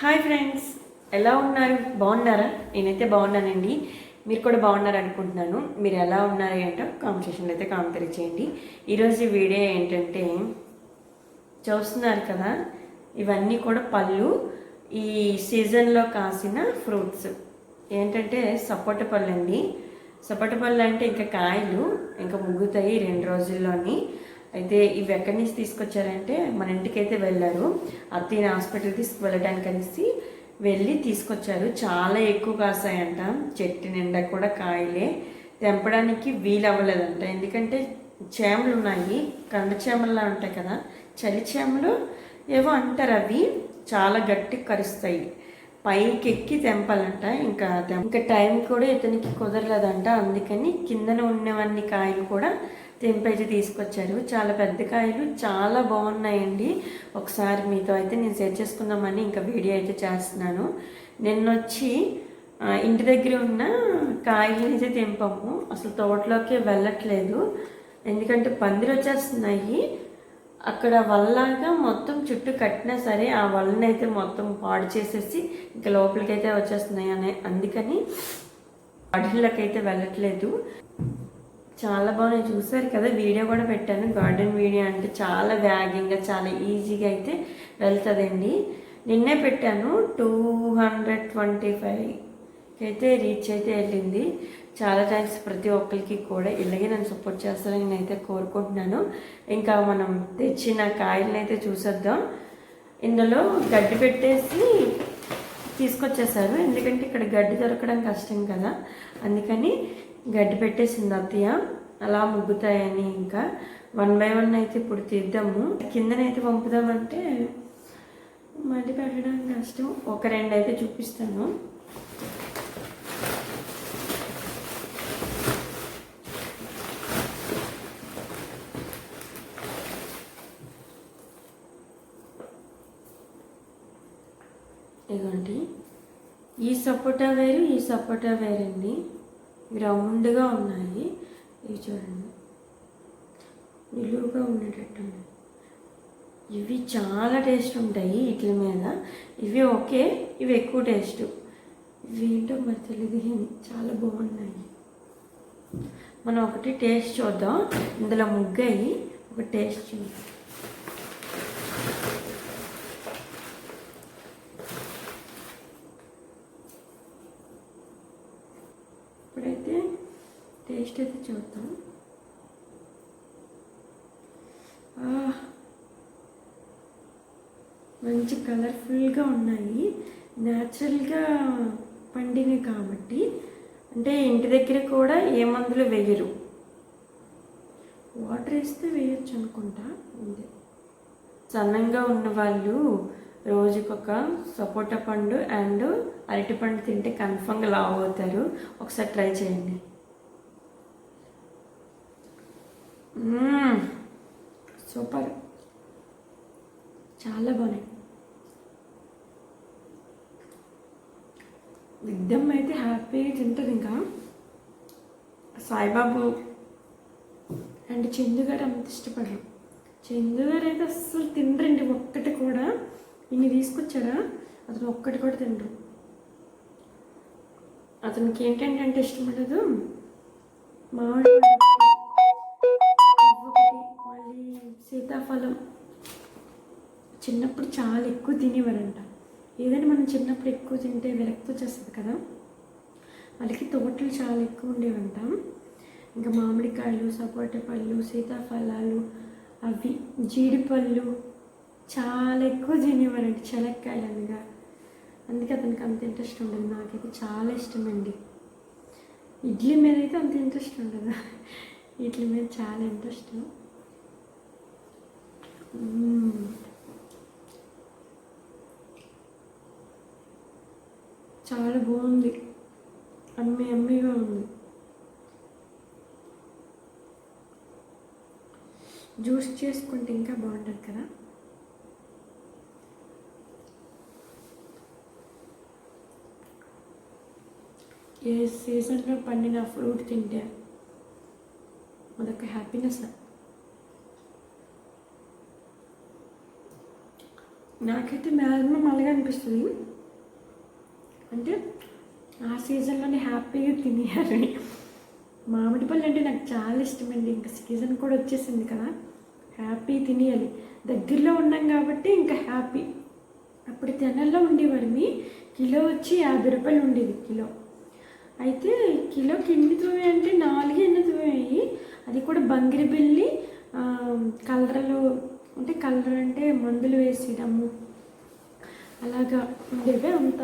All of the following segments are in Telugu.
హాయ్ ఫ్రెండ్స్ ఎలా ఉన్నారు? బాగున్నారా? నేనైతే బాగున్నానండి. మీరు కూడా బాగున్నారు అనుకుంటున్నాను మీరు ఎలా ఉన్నారు అంటే కామెంట్ అయితే కామెంట్ చేయండి. ఈరోజు వీడియో ఏంటంటే చూస్తున్నారు కదా ఇవన్నీ కూడా పళ్ళు. ఈ సీజన్లో కాసిన ఫ్రూట్స్. ఏంటంటే సపోట పళ్ళు అండి. సపోట పళ్ళు అంటే ఇంకా కాయలు ఇంకా ముగ్గుతాయి రెండు రోజుల్లోని. అయితే ఇవి ఎక్కడి నుంచి తీసుకొచ్చారంటే మన ఇంటికైతే వెళ్ళారు. అత్తయ్య హాస్పిటల్ తీసుకువెళ్ళడానికి అనేసి వెళ్ళి తీసుకొచ్చారు. చాలా ఎక్కువ కాసాయంట. చెట్టు నిండా కూడా కాయలే. తెంపడానికి వీలు అవ్వలేదంట ఎందుకంటే చేమలు ఉన్నాయి. కండ చేమల్లా ఉంటాయి కదా. చలి చేమలు ఏవో అంటారు అవి. చాలా గట్టి కరుస్తాయి. పైకి ఎక్కి తెంపాలంట. ఇంకా తెం- ఇంకా టైం కూడా ఇతనికి కుదరలేదంట. అందుకని కిందన ఉన్నవన్నీ కాయలు కూడా తెంపైతే తీసుకొచ్చారు. చాలా పెద్ద కాయలు చాలా బాగున్నాయండి. ఒకసారి మీతో అయితే నేను షేర్ చేసుకుందామని ఇంకా వీడియో అయితే చేస్తున్నాను. నిన్న వచ్చి ఇంటి దగ్గర ఉన్న కాయలని అయితే తెంపాము. అసలు తోటలోకి వెళ్ళట్లేదు. ఎందుకంటే పందిరి వచ్చేస్తున్నాయి. అక్కడ వల్లాగా మొత్తం చుట్టూ కట్టినా సరే ఆ వల్లని అయితే మొత్తం పాడు చేసేసి ఇంకా లోపలికి అయితే వచ్చేస్తున్నాయి అనే అందుకని వాటిల్లోకి అయితే వెళ్ళట్లేదు. చాలా బాగున్నాయి. చూసారు కదా వీడియో కూడా పెట్టాను. గార్డెన్ వీడియో అంటే చాలా వేగంగా చాలా ఈజీగా అయితే వెళ్తుందండి. నిన్నే పెట్టాను టూ హండ్రెడ్ ట్వంటీ ఫైవ్కి అయితే రీచ్ అయితే వెళ్ళింది. చాలా థ్యాంక్స్ ప్రతి ఒక్కరికి కూడా. ఇలాగే నన్ను సపోర్ట్ చేస్తారని నేనైతే కోరుకుంటున్నాను. ఇంకా మనం తెచ్చిన కాయలను అయితే చూసేద్దాం. ఇందులో గడ్డి పెట్టేసి తీసుకొచ్చేసారు ఎందుకంటే ఇక్కడ గడ్డి దొరకడం కష్టం కదా. అందుకని గడ్డి పెట్టేసింది అత్తయ్య. అలా ముగ్గుతాయని ఇంకా వన్ బై వన్ అయితే ఇప్పుడు తీద్దాము. కిందనైతే పంపుదామంటే మళ్ళీ పెట్టడం కష్టం. ఒక రెండు అయితే చూపిస్తాను ఇదిగోండి ఈ సపోటా వేరు ఈ సపోటా వేరండి. ఇవి రౌండ్గా ఉన్నాయి. ఇవి చూడండి. నిలువుగా ఉండేటట్టు ఇవి చాలా టేస్ట్ ఉంటాయి వీటి మీద. ఇవి ఓకే ఇవి ఎక్కువ టేస్ట్. ఇవి ఏంటో మరి తెలియదు. చాలా బాగున్నాయి. మనం ఒకటి టేస్ట్ చూద్దాం. ఇందులో ముగ్గాయి ఒక టేస్ట్ చూద్దాం. టేస్ట్ అయితే చూద్దాం. మంచి కలర్ఫుల్గా ఉన్నాయి. న్యాచురల్గా పండినవి కాబట్టి అంటే ఇంటి దగ్గర కూడా ఏ మందులు వేయరు. వాటర్ వేస్తే వేయొచ్చు అనుకుంటా. ఉంది సన్నంగా ఉన్న వాళ్ళు రోజుకొక సపోటా పండు అండ్ అరటి పండు తింటే కన్ఫర్మ్గా లావ్ అవుతారు. ఒకసారి ట్రై చేయండి మ్మ్. సూపర్. చాలా బాగున్నాయి. నిద్దమ్మ అయితే హ్యాపీగా తింటుంది ఇంకా. సాయిబాబు అండ్ చందు గారు అంత ఇష్టపడరు. చందుగారు అయితే అస్సలు తినరండి. ఒక్కటి కూడా. ఇన్ని తీసుకొచ్చారా? అతను ఒక్కటి కూడా తినరు అతనికి ఏంటంటే అంటే ఇష్టం ఉండదు. మామిడి సీతాఫలం చిన్నప్పుడు చాలా ఎక్కువ తినేవారంట. ఏదైనా మనం చిన్నప్పుడు ఎక్కువ తింటే విరక్తి వచ్చేస్తుంది కదా? వాళ్ళకి తోటలు చాలా ఎక్కువ ఉండేవంట. ఇంకా మామిడికాయలు సపోటా పళ్ళు సీతాఫలాలు అవి జీడిపళ్ళు చాలా ఎక్కువ తినేవారండి చెలక్కాయలు అనగా అందుకే అతనికి అంత ఇంట్రెస్ట్ ఉండదు. నాకైతే చాలా ఇష్టమండి. ఇడ్లీ మీద అయితే అంత ఇంట్రెస్ట్ ఉండదు. ఇడ్లీ మీద చాలా ఇంట్రెస్ట్. చాలా బాగుంది. అమ్మి అమ్మిగా ఉంది. జ్యూస్ చేసుకుంటే ఇంకా బాగుంటుంది కదా? ఏ సీజన్లో పండిన ఫ్రూట్ తింటే అదొక హ్యాపీనెస్ నాకైతే మ్యాక్సిమం అలాగే అనిపిస్తుంది. అంటే ఆ సీజన్లోనే హ్యాపీగా తినేయాలి. మామిడి పళ్ళు అంటే నాకు చాలా ఇష్టమండి. ఇంకా సీజన్ కూడా వచ్చేసింది కదా. హ్యాపీ తినేయాలి. దగ్గరలో ఉన్నాం కాబట్టి ఇంకా హ్యాపీ. అప్పుడు తెనల్లో ఉండేవాడిని కిలో వచ్చి యాభై రూపాయలు ఉండేది కిలో. అయితే కిలోకి ఎన్ని తువ్వే అంటే నాలుగు ఎన్ని తువ్వేయి అది కూడా బంగిరి బిల్లి కలర్లు అంటే కలర్ అంటే మందులు వేసేయడము అలాగా ఉండేవి అంత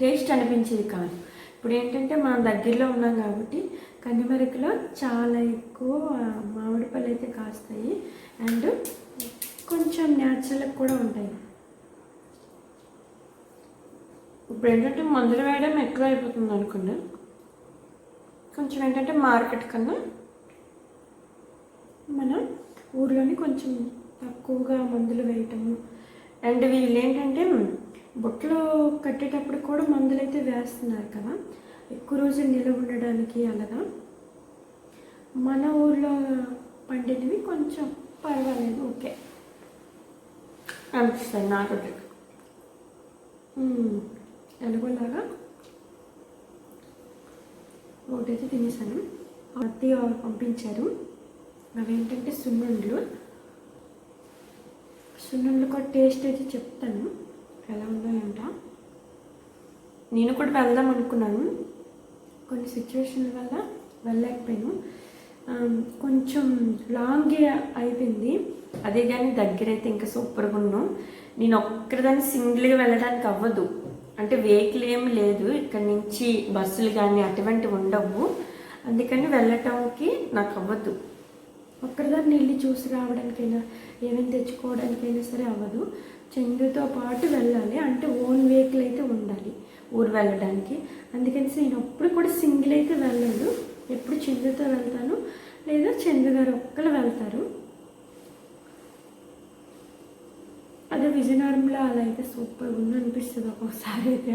టేస్ట్ అనిపించేది కాదు. ఇప్పుడు ఏంటంటే మనం దగ్గరలో ఉన్నాం కాబట్టి కన్నిమరికలో చాలా ఎక్కువ మామిడి పళ్ళు అయితే కాస్తాయి. అండ్ కొంచెం న్యాచురల్ కూడా ఉంటాయి. ఇప్పుడు ఏంటంటే మందులు వేయడం ఎక్కువ అయిపోతుంది అనుకున్నా. కొంచెం ఏంటంటే మార్కెట్ కన్నా మన ఊర్లోని కొంచెం తక్కువగా మందులు వేయటము అండ్ వీళ్ళు ఏంటంటే బొట్లో కట్టేటప్పుడు కూడా మందులు అయితే వేస్తున్నారు కదా. ఎక్కువ రోజులు నిలవ ఉండడానికి అలాగా. మన ఊర్లో పండినవి కొంచెం పర్వాలేదు ఓకే. అనిపిస్తుంది మ్మ్. ఎలాగోలాగా. ఒకటైతే తినేసాను. వాళ్ళు పంపించారు. అవి ఏంటంటే సున్నుండ్లు. సున్నుండ్లు కూడా టేస్ట్ అయితే చెప్తాను. ఎలా ఉన్నాయంట. నేను కూడా వెళ్దాం అనుకున్నాను. కొన్ని సిచ్యువేషన్ల వల్ల వెళ్ళలేకపోయాను. కొంచెం లాంగ్ అయిపోయింది. అదే కానీ దగ్గర అయితే ఇంకా సూపర్గా ఉన్నాం. నేను ఒక్కరిదాన్ని సింగిల్గా వెళ్ళడానికి అవ్వదు. అంటే వెహికల్ ఏమి లేదు. ఇక్కడ నుంచి బస్సులు కానీ అటువంటివి ఉండవు. అందుకని వెళ్ళటానికి నాకు అవ్వదు. ఒక్కరిదాన్ని వెళ్ళి చూసి రావడానికైనా ఏమైనా తెచ్చుకోవడానికైనా సరే అవ్వదు. చంద్రుతో పాటు వెళ్ళాలి. అంటే ఓన్ వెహికల్ అయితే ఉండాలి ఊరు వెళ్ళడానికి. అందుకని నేను ఎప్పుడు కూడా సింగిల్ అయితే వెళ్ళదు ఎప్పుడు చంద్రుతో వెళ్తాను. లేదా చందు గారు ఒక్కరు వెళ్తారు. అదే విజయనగరంలో అలా అయితే సూపర్ ఉంది అనిపిస్తుంది ఒక్కొక్కసారి అయితే.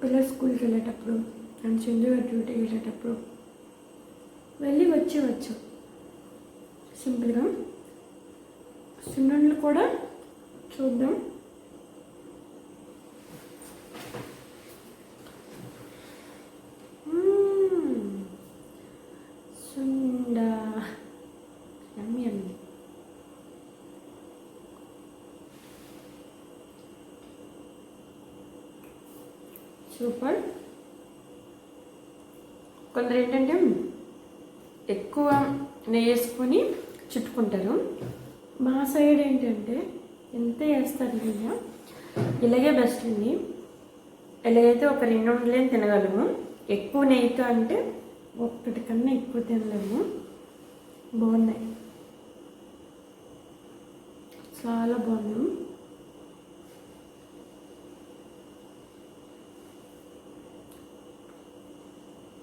పిల్లలు స్కూల్కి వెళ్ళేటప్పుడు అండ్ చందు గారు డ్యూటీకి వెళ్ళేటప్పుడు. వెళ్ళి వచ్చేవచ్చు సింపుల్గా. సున్నుండలు కూడా చూద్దాం. సుండా. సుండ సూపర్. కొందరు ఏంటంటే ఎక్కువ నెయ్యి వేసుకొని చుట్టుకుంటారు. మా సైడ్ ఏంటంటే ఎంత వేస్తారు నెయ్యి ఇలాగే బెస్ట్ అండి. ఇలాగైతే ఒక రెండు ఉండలేని తినగలము. ఎక్కువ నెయ్యితో అంటే ఒక్కటి కన్నా ఎక్కువ తినలేము. బాగున్నాయి. చాలా బాగున్నాయి.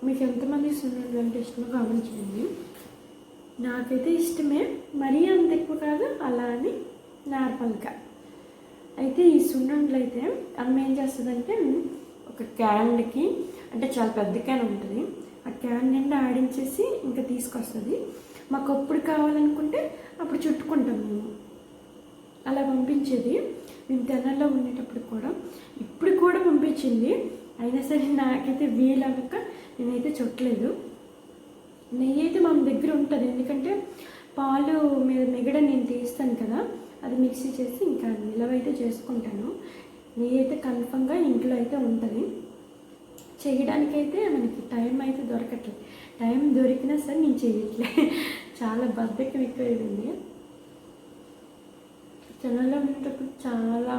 మీకు ఎంతమంది సున్నుండలు అంటే ఇష్టమో కామెంట్ చేయండి నాకైతే ఇష్టమే మరీ అంత ఎక్కువ కాదు అలా అని నార్మల్గా. అయితే ఈ సున్నుండలు అయితే అమ్మ ఏం చేస్తుందంటే ఒక క్యాన్కి అంటే చాలా పెద్ద క్యాన్ ఉంటుంది ఆ క్యాన్ నిండా ఆడించేసి ఇంకా తీసుకొస్తుంది. మాకు అప్పుడు కావాలనుకుంటే అప్పుడు చుట్టుకుంటాం మేము. అలా పంపించేది. మేము తెనాల్లో ఉండేటప్పుడు కూడా ఇప్పుడు కూడా పంపించింది. అయినా సరే నాకైతే వీలవ్వక నేనైతే చుట్టలేదు. నెయ్యి అయితే మా దగ్గర ఉంటుంది. ఎందుకంటే పాలు మీద మిగడ నేను తీస్తాను కదా అది మిక్సీ చేసి ఇంకా నిలవైతే చేసుకుంటాను. నెయ్యి అయితే కన్ఫర్మ్గా ఇంట్లో అయితే ఉంటుంది. చేయడానికైతే మనకి టైం అయితే దొరకట్లేదు. టైం దొరికినా సరే నేను చేయట్లే. చాలా బద్దకం ఎక్కువైంది చెన్నైలో ఉండేటప్పుడు చాలా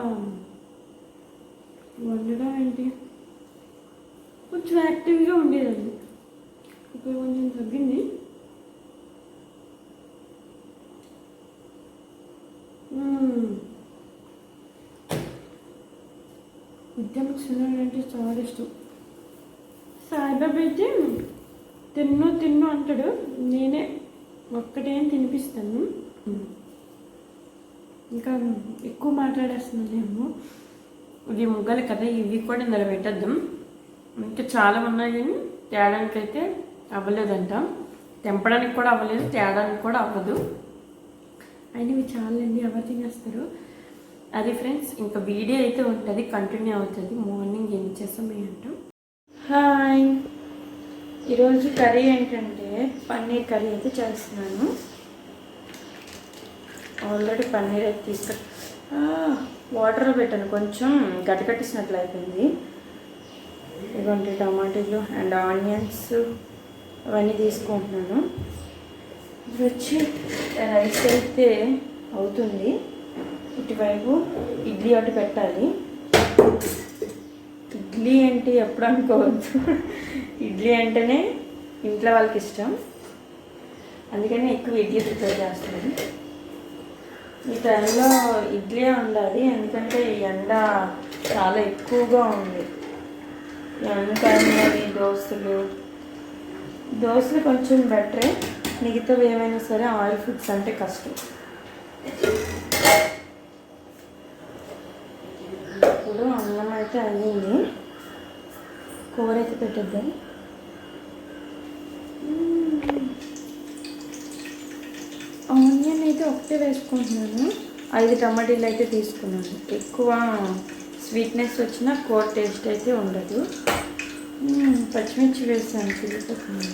వండడం ఏంటి? కొంచెం యాక్టివ్గా ఉండేదండి. ఇప్పుడు కొంచెం తగ్గింది. ఉద్యమ విద్యకు అంటే చాలా ఇష్టం. సాయిబాబా అయితే తిన్ను తిన్ను అంటాడు. నేనే ఒక్కటే తినిపిస్తాను. ఇంకా ఎక్కువ మాట్లాడేస్తున్నానేమో. ఇది ముగ్గలు కదా ఇవి కూడా నిలబెట్టద్దాం. ఇంకా చాలా ఉన్నాయి కానీ తేడానికి అయితే అవ్వలేదంట. తెంపడానికి కూడా అవ్వలేదు తేడానికి కూడా అవ్వదు. అయినా ఇవి చాలండి ఎవరు తినేస్తారు? అది ఫ్రెండ్స్ ఇంకా వీడియో అయితే ఉంటుంది కంటిన్యూ అవుతుంది. మార్నింగ్ ఏం చేస్తాం ఏంటో హాయ్ ఈరోజు కర్రీ ఏంటంటే పన్నీర్ కర్రీ అయితే చేస్తున్నాను. ఆల్రెడీ పన్నీర్ అయితే తీసుకు వాటర్లో పెట్టాను. కొంచెం గడ్డకట్టేసినట్లు అయిపోయింది. ఇదిగోండి టమాటాలు అండ్ ఆనియన్స్ అవన్నీ తీసుకుంటున్నాను. ఇది వచ్చి రైస్ అయితే అవుతుంది. ఇటువైపు ఇడ్లీ ఒకటి పెట్టాలి. ఇడ్లీ అంటే ఎప్పుడు అనుకోవద్దు. ఇడ్లీ అంటేనే ఇంట్లో వాళ్ళకి ఇష్టం. అందుకని ఎక్కువ ఇడ్లీ ప్రిపేర్ చేస్తాను. ఈ టైంలో ఇడ్లీ ఉండాలి ఎందుకంటే ఈ ఎండ చాలా ఎక్కువగా ఉంది. ఈ ఎండ దోశలు దోశలు కొంచెం బెటరే. మిగతావి ఏమైనా సరే ఆయిల్ ఫుడ్స్ అంటే కష్టం. ఇప్పుడు అన్నం అయితే అయ్యింది. కూర అయితే పెట్టేద్దాం. ఆనియన్ అయితే ఒకటే వేసుకుంటున్నాను. ఐదు టమాటీలు అయితే తీసుకున్నాను. ఎక్కువ స్వీట్నెస్ వచ్చిన కోర్ టేస్ట్ అయితే ఉండదు పచ్చిమిర్చి వేసాను చిల్లిపోతుంది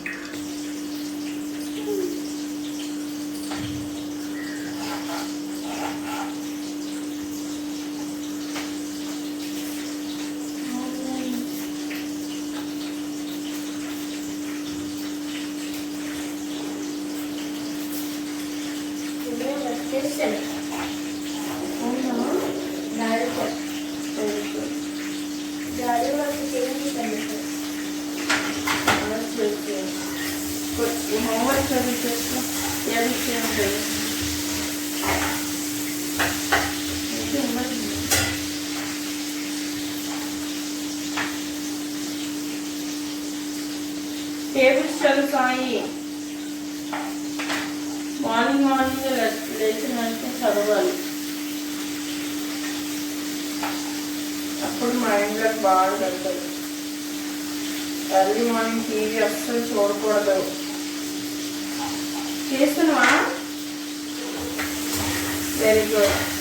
you. టేబుల్స్ చదువుతాయి. మార్నింగ్ మార్నింగ్ లేచిన వెంటనే చదవాలి. అప్పుడు మైండ్లో బాగా వెళ్తుంది ఎర్లీ మార్నింగ్ టీవీ అస్సలు చూడకూడదు. చేస్తున్నావా? Very good.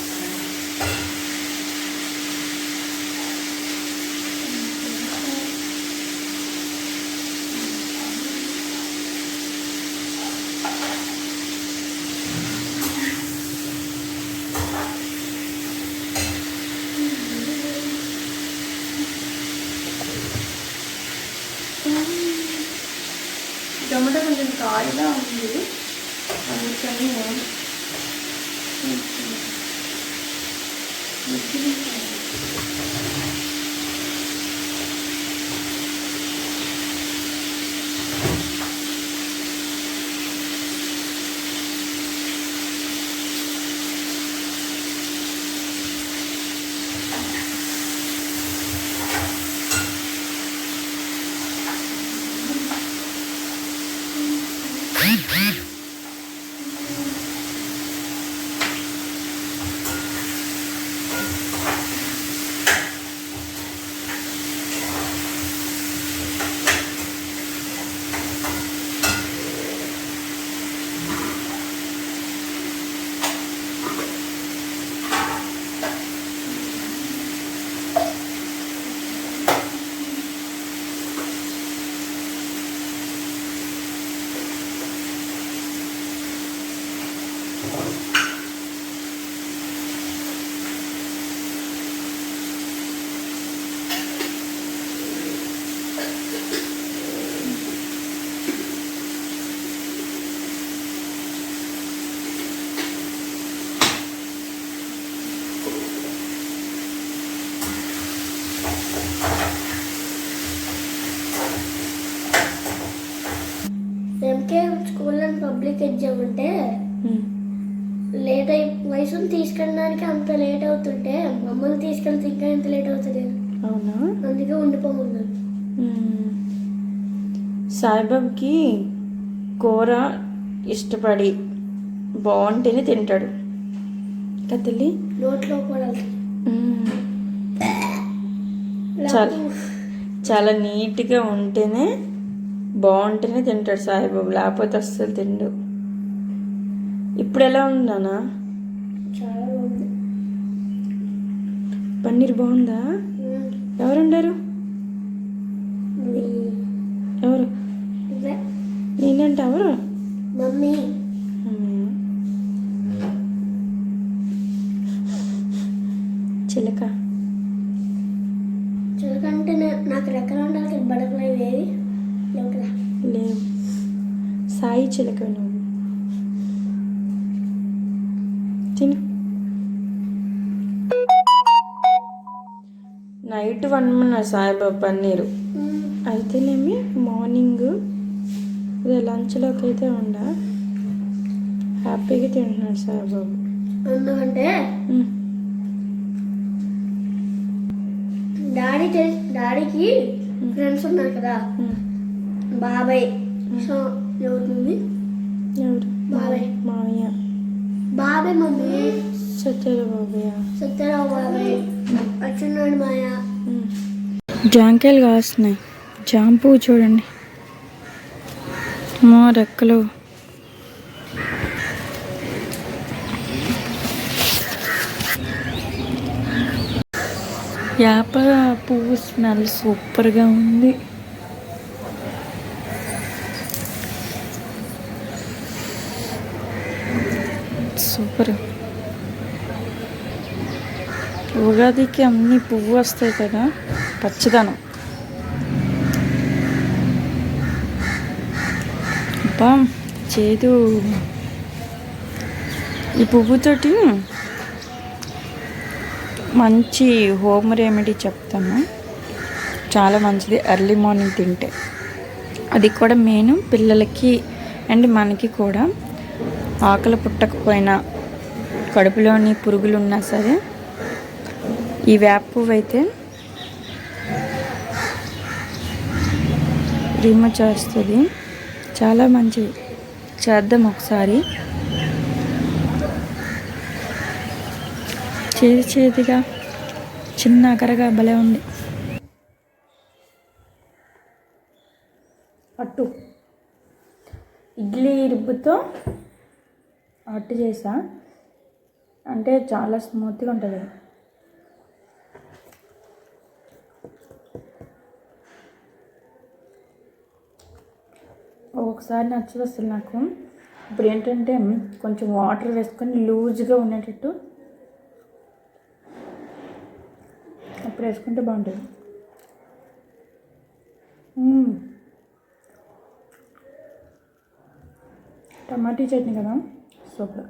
టమాటా కొంచెం కాయగా ఉంది అందుకని తీసుకెళ్తే ఇంకా ఎంత లేట్ అవుతుంది అవునా? అందుకే ఉండిపోమన్నారు. సాయిబాబ్కి కూర ఇష్టపడి బాగుంటేనే తింటాడు. కదా తల్లి? నోట్లో కూడా చాలా చాలా నీట్గా ఉంటేనే బాగుంటేనే తింటాడు సాయిబాబు. లేకపోతే అస్సలు తిండు. ఇప్పుడు ఎలా ఉంది నాన్న? చాలా పన్నీర్ బాగుందా. ఎవరు వండారు ఎవరు? నేనంటే ఎవరు? మమ్మీ. చిలక. చిలకంటే నే- నాకు రెక్కలు ఉండాలి కదా లేవు. సాయి చిలక నువ్వు. నైట్ వండమన్నారు సాయిబాబా పన్నీరు. అయితేనేమి మార్నింగ్ ఇదే లంచ్లోకి అయితే ఉండ. హ్యాపీగా తింటున్నాడు సాయిబాబు. ఎందుకంటే డాడీ డాడీకి ఫ్రెండ్స్ ఉన్నారు కదా. బాబాయ్. సో ఎవరుంది? ఎవరు? బాబాయ్. మామయ్య. బాబాయ్ మమ్మీ. సత్యాల బాబయ్య. సత్యరావు బాబాయ్. అచ్చున్నాడు మాయ జాంకాయలు కాస్తున్నాయి. జామ పువ్వు చూడండి. మా రెక్కలు. యాప పువ్వు స్మెల్ సూపర్గా ఉంది. సూపర్. ఉగాదికి అన్ని పువ్వు వస్తాయి కదా పచ్చదనం. అబ్బా చేదు. ఈ పువ్వుతోటి మంచి హోమ్ రెమెడీ చెప్తాను. చాలా మంచిది ఎర్లీ మార్నింగ్ తింటే. అది కూడా మెయిన్ పిల్లలకి అండ్ మనకి కూడా. ఆకలి పుట్టకపోయినా కడుపులోని పురుగులు ఉన్నా సరే ఈ వేప పువ్వు అయితే రిమూవ్ చేస్తుంది. చాలా మంచిది. చేద్దాం ఒకసారి. చేతి చేతిగా చిన్న అకరగా భలే ఉంది. అట్టు. ఇడ్లీ రిబ్బుతో అట్టు చేసా. అంటే చాలా స్మూత్గా ఉంటుంది. ఒకసారి నచ్చదు అసలు నాకు. ఇప్పుడు ఏంటంటే కొంచెం వాటర్ వేసుకొని లూజ్గా ఉండేటట్టు అప్పుడు వేసుకుంటే బాగుంటుంది. టమాటీ చట్నీ కదా? సూపర్.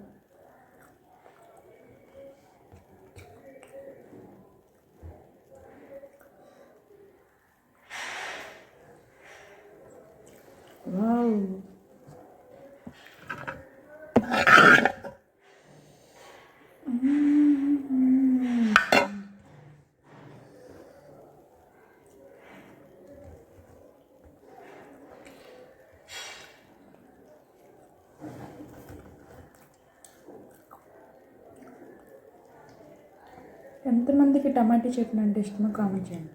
ఎంతమందికి టమాటా చట్నీ అంటే ఇష్టమో కామెంట్ చేయండి.